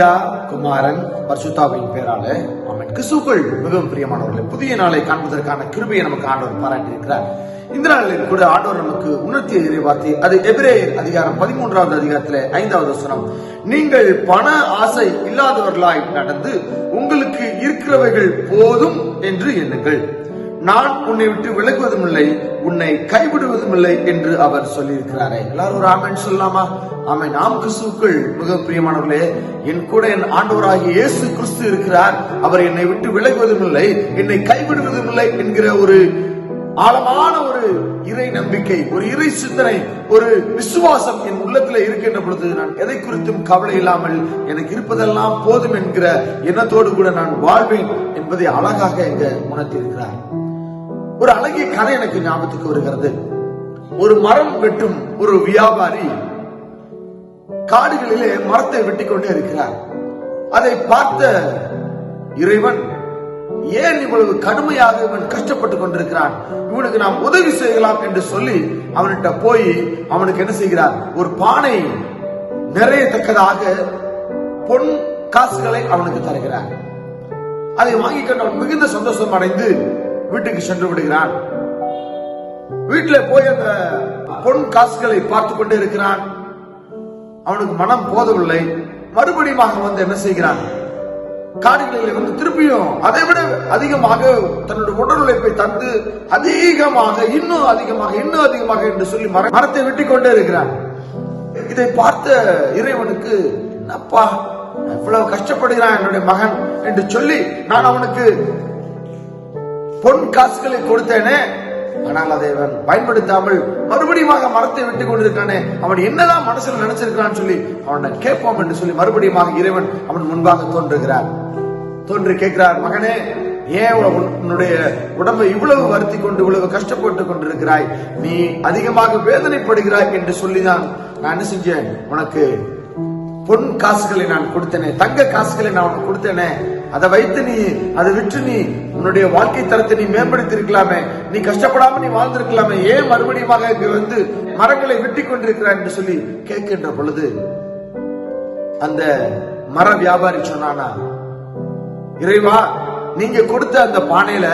பிதா குமாரன் பர்சுதாவின் பேரால அவன் கிறிஸ்துக்குள் மிகவும் பிரியமானவர்களை புதிய நாளை காண்பதற்கான கிருபையை நமக்கு ஆண்டவர் பாராட்டி இருக்கிறார் இந்த நாளில் கூட ஆண்டவர் நமக்கு உணர்த்திய இறைவார்த்தை அது எபிரேயர் அதிகாரம் பதிமூன்றாவது அதிகாரத்துல ஐந்தாவது வசனம். நீங்கள் பண ஆசை இல்லாதவர்களாய் நடந்து உங்களுக்கு இருக்கிறவைகள் போதும் என்று எண்ணுங்கள். நான் உன்னை விட்டு விலகுவதும் இல்லை உன்னை கைவிடுவதும் இல்லை என்று அவர் சொல்லியிருக்கிறாரே. எல்லாரும் ஒரு ஆமன் சொல்லலாமா? ஆமை நாம் கிறிஸ்துக்குள் மிக பிரியமானவர்களே என் கூட என் ஆண்டவராகிய இயேசு கிறிஸ்து இருக்கிறார். அவர் என்னை விட்டு விலகுவதும் இல்லை என்னை கைவிடுவதும் இல்லை என்கிற ஒரு ஆழமான ஒரு இறை நம்பிக்கை ஒரு இறை சிந்தனை ஒரு விசுவாசம் என் உள்ளத்துல இருக்கின்ற பொழுது நான் எதை குறித்தும் கவலை இல்லாமல் எனக்கு இருப்பதெல்லாம் போதும் என்கிற எண்ணத்தோடு கூட நான் வாழ்வேன் என்பதை அழகாக இங்க உணர்த்தியிருக்கிறார். ஒரு அழகிய கதை எனக்கு ஞாபகத்துக்கு வருகிறது. ஒரு மரம் வெட்டும் ஒரு வியாபாரி காடுகளிலே மரத்தை வெட்டி கொண்டே இருக்கிறார். அதை பார்த்த இறைவன் ஏன் இவ்வளவு கடுமையாக இவன் கஷ்டப்பட்டு கொண்டிருக்கிறான்? இவனுக்கு நாம் உதவி செய்யலாம் என்று சொல்லி அவன்கிட்ட போய் அவனுக்கு என்ன செய்கிறார்? ஒரு பானை நிறையத்தக்கதாக பொன் காசுகளை அவனுக்கு தருகிறார். அதை வாங்கி கொண்டவன் மிகுந்த சந்தோஷம் அடைந்து வீட்டுக்கு சென்று விடுகிறான். வீட்டுல போய் அந்த பொன் காசுகளை பார்த்து கொண்டே இருக்கிறான். அவனுக்கு மனம் போதவில்லை. மறுபடியும் வந்து என்ன செய்கிறான்? காடுகளில் வந்து திருப்பியும் அதை விட அதிகமாக தன்னுடைய உடல் உழைப்பை தந்து அதிகமாக இன்னும் அதிகமாக இன்னும் அதிகமாக என்று சொல்லி மர- மரத்தை வெட்டி கொண்டே இருக்கிறான். இதை பார்த்த இறைவனுக்கு என்னப்பா இவ்வளவு கஷ்டப்படுகிறான் என்னுடைய மகன் என்று சொல்லி நான் அவனுக்கு பொன் காசுகளை கொடுத்தேனே. ஆனால் அதை அவன் பயன்படுத்தாமல் மறுபடியும் மரத்தை விட்டு கொண்டிருக்கானே அவன் என்னதான் மனசுல நினைச்சிருக்கான்னு சொல்லி அவனை கேட்போம் என்று சொல்லி மறுபடியும் இறைவன் அவன் முன்பாக தோன்றுகிறார். தோன்றி கேட்கிறார் மகனே ஏன் உன்- உன்னுடைய உடம்பை இவ்வளவு வருத்தி கொண்டு இவ்வளவு கஷ்டப்பட்டு கொண்டிருக்கிறாய்? நீ அதிகமாக வேதனைப்படுகிறாய் என்று சொல்லிதான் நான் என்ன செஞ்சேன்? உனக்கு பொன் காசுகளை நான் கொடுத்தேனே தங்க காசுகளை நான் உனக்கு கொடுத்தேனே. அதை வைத்து நீ அதை விற்று நீ உன்னுடைய வாழ்க்கை தரத்தை நீ மேம்படுத்தி இருக்கலாமே நீ கஷ்டப்படாம நீ வாழ்ந்திருக்கலாமே. ஏன் மறுபடியுமாக இங்க வந்து மரங்களை வெட்டி கொண்டிருக்கிறாய் என்று சொல்லி கேட்கின்ற பொழுது அந்த மர வியாபாரி சொன்னானா இறைவா நீங்க கொடுத்த அந்த பானையில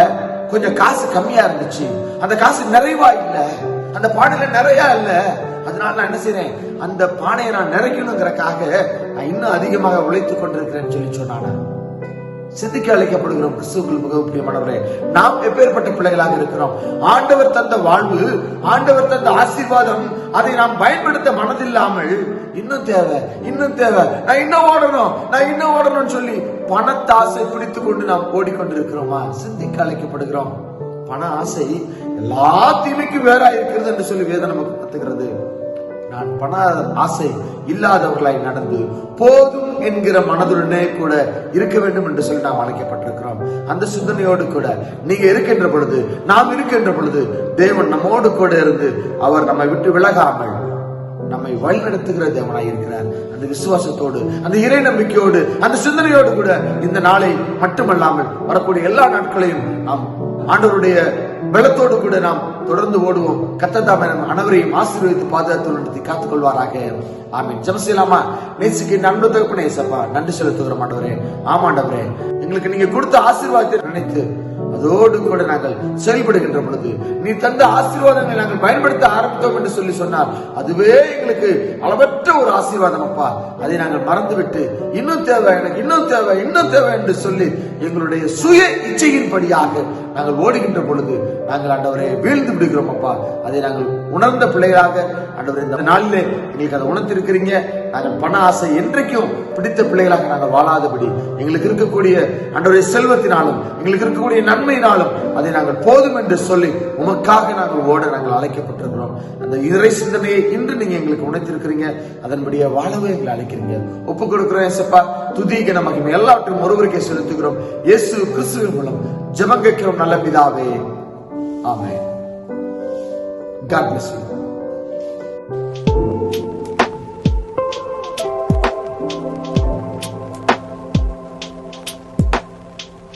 கொஞ்சம் காசு கம்மியா இருந்துச்சு. அந்த காசு நிறைவா இல்ல. அந்த பானையில நிறைய இல்ல. அதனால நான் என்ன செய்யறேன் அந்த பானையை நான் நிறைக்கணுங்கிறக்காக நான் இன்னும் அதிகமாக உழைத்துக் கொண்டிருக்கிறேன்னு சொல்லி சொன்னானா. சிந்திக்க அழைக்கப்படுகிறோம் கிறிஸ்துவுக்குள் மிகவும் பிரியமானவரே நாம் எப்பேற்பட்ட பிள்ளைகளாக இருக்கிறோம்? ஆண்டவர் தந்த வாழ்வு ஆண்டவர் தந்த ஆசீர்வாதம் அதை நாம் பயன்படுத்த மனதில்லாமல் இன்னும் தேவை இன்னும் தேவை நான் இன்னும் ஓடணும் நான் இன்னும் ஓடணும்னு சொல்லி பணத்தாசை பிடித்து கொண்டு நாம் ஓடிக்கொண்டிருக்கிறோமா? சிந்திக்க அழைக்கப்படுகிறோம். பண ஆசை எல்லா தீமைக்கும் வேறா இருக்கிறது என்று சொல்லி வேதம் நமக்கு கத்துக்கிறது நான் பண ஆசை இல்லாதவர்களாய் நடந்து போதும் என்கிற மனதுடனே கூட இருக்க வேண்டும் என்று சொல்லி நாம் அழைக்கப்பட்டிருக்கிறோம். அந்த சிந்தனையோடு கூட நீங்க இருக்கின்ற பொழுது நாம் இருக்கின்ற பொழுது தேவன் நம்மோடு கூட இருந்து அவர் நம்மை விட்டு விலகாமல் நம்மை வழிநடத்துகிற தேவனாய் இருக்கிறார். அந்த விசுவாசத்தோடு அந்த இறை நம்பிக்கையோடு அந்த சிந்தனையோடு கூட இந்த நாளை மட்டுமல்லாமல் வரக்கூடிய எல்லா நாட்களையும் நாம் ஆண்டவருடைய பலத்தோடு கூட நாம் தொடர்ந்து ஓடுவோம். கத்ததாம நம் அனைவரையும் ஆசீர்வதித்து பாதுகாத்து நடத்தி காத்துக் கொள்வாராக ஆமீன் ஜெபசீலாமா நேசிக்கு நன்மை தகப்பனே சப்பா நன்றி செலுத்துகிற மாட்டவரே ஆமாண்டவரே எங்களுக்கு நீங்க கொடுத்த ஆசீர்வாதத்தை நினைத்து அதோடு கூட நாங்கள் செயல்படுகின்ற பொழுது நீ தந்த ஆசீர்வாதங்களை நாங்கள் பயன்படுத்த ஆரம்பித்தோம் என்று சொல்லி சொன்னார் அதுவே எங்களுக்கு அளவற்ற ஒரு ஆசீர்வாதம் அப்பா. அதை நாங்கள் மறந்துவிட்டு இன்னும் தேவை எனக்கு இன்னும் தேவை இன்னும் தேவை என்று சொல்லி எங்களுடைய சுய இச்சையின்படியாக நாங்கள் ஓடுகின்ற பொழுது நாங்கள் ஆண்டவரை வீழ்ந்து விடுகிறோம் அப்பா. அதை நாங்கள் உணர்ந்த பிள்ளைகளாக ஆண்டவரே இந்த நாளிலே எங்களுக்கு அதை உணர்த்திருக்கிறீங்க. நாங்கள் பண ஆசை என்றைக்கும் பிடித்த பிள்ளைகளாக நாங்கள் வாழாதபடி எங்களுக்கு இருக்கக்கூடிய அன்றைய செல்வத்தினாலும் எங்களுக்கு இருக்கக்கூடிய நன்மையினாலும் அதை நாங்கள் போதும் என்று சொல்லி உமக்காக நாங்கள் ஓட நாங்கள் அழைக்கப்பட்டிருக்கிறோம். அந்த இறை சிந்தனையை இன்று நீங்க எங்களுக்கு உணர்த்திருக்கிறீங்க. அதன்படியே வாழவே எங்களை அழைக்கிறீங்க. ஒப்பு கொடுக்கிறோம் ஏசப்பா. துதிக நமக்கு எல்லாவற்றையும் ஒருவருக்கே செலுத்துகிறோம். இயேசு கிறிஸ்துவின் மூலம். ஜெபம் கேட்கிறோம் நல்ல பிதாவே. ஆமே காட் பிளஸ் யூ